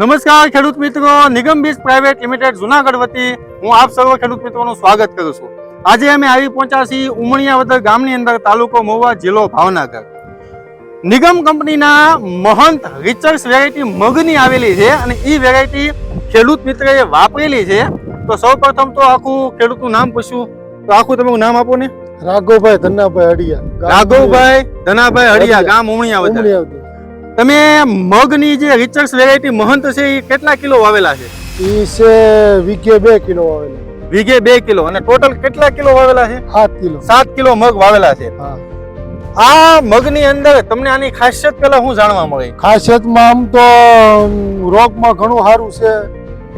નમસ્કાર ખેડૂત મિત્રો. નિગમ બીજ પ્રાઇવેટ લિમિટેડ જુનાગઢ વતી હું આપ સર્વ ખેડૂત મિત્રોનું સ્વાગત કરું છું. આજે અમે આવી પહોંચ્યા છીએ ઉમણિયાવદર ગામની અંદર તાલુકો મહુવા જિલ્લો ભાવનગર. નિગમ કંપનીના મહંત રિચર્સ વેરાયટી મગની આવેલી છે અને એ વેરાયટી ખેડૂત મિત્રએ વાપરેલી છે. તો સૌ પ્રથમ તો આખું ખેડૂતનું નામ પૂછ્યું તો આખું તમે નામ આપો ને. રાઘવભાઈ ધનાભાઈ હડિયા રાઘવભાઈ ધનાભાઈ હડિયા ગામ ઉમણિયાવદર ઉમરી આવતી. તમે મગની જે રિચર્સ વેરાયટી મહંત છે એ કેટલા કિલો વાવેલા છે? એ છે વીઘે બે કિલો વાવેલા. વીઘે બે કિલો. અને ટોટલ કેટલા કિલો વાવેલા છે? સાત કિલો. સાત કિલો મગ વાવેલા છે. હા. આ મગની અંદર તમને આની ખાસિયત પેલા શું જાણવા મળે? ખાસિયતમાં આમ તો રોગમાં ઘણું સારું છે.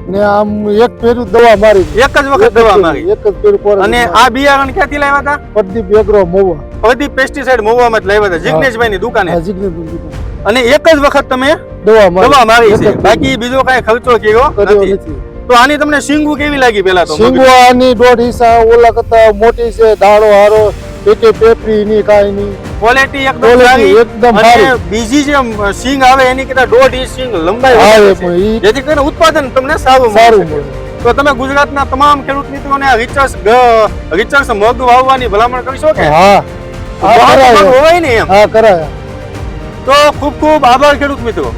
ને આમ એક પેરું દવા મારી. એક જ વખત દવા મારી. એક જ પેરું અને આ બિયારણ ક્યાંથી લાવ્યા હતા? પ્રદીપ એગ્રો મોવા પ્રદીપ પેસ્ટિસાઇડ મહુવામાં જ લાવ્યા હતા. જિગ્નેશભાઈ ની દુકાને. હા, જીગ્નેશ. અને એક જ વખત તમે દવા મારી. એક છે. બાકી બીજો કઈ ખર્ચો કર્યો નથી. તો આની તમને સિંગુ કેવી લાગી પેલા તો? સિંગુ આની દોઢ હિસ્સા ઓલા કરતા મોટી છે દાડો હારો પેટી પેપરી ની કાઈ ની. ક્વોલિટી એકદમ સારી એકદમ અને બીજી જે સિંગ આવે એની કરતા દોઢ ઇંચ સિંગ લંબાઈ છે. પણ જેથી કરીને ઉત્પાદન તમને સારું સારું મળે. તો તમે ગુજરાતના તમામ ખેડૂત મિત્રોને આ રિચર્સ રિચર્સ મગ વાવવાની ભલામણ કરશો કે? હા. હા કરાય. હોય ને એમ? હા કરાયા. તો ખૂબ ખૂબ આભાર ખેડૂત મિત્રો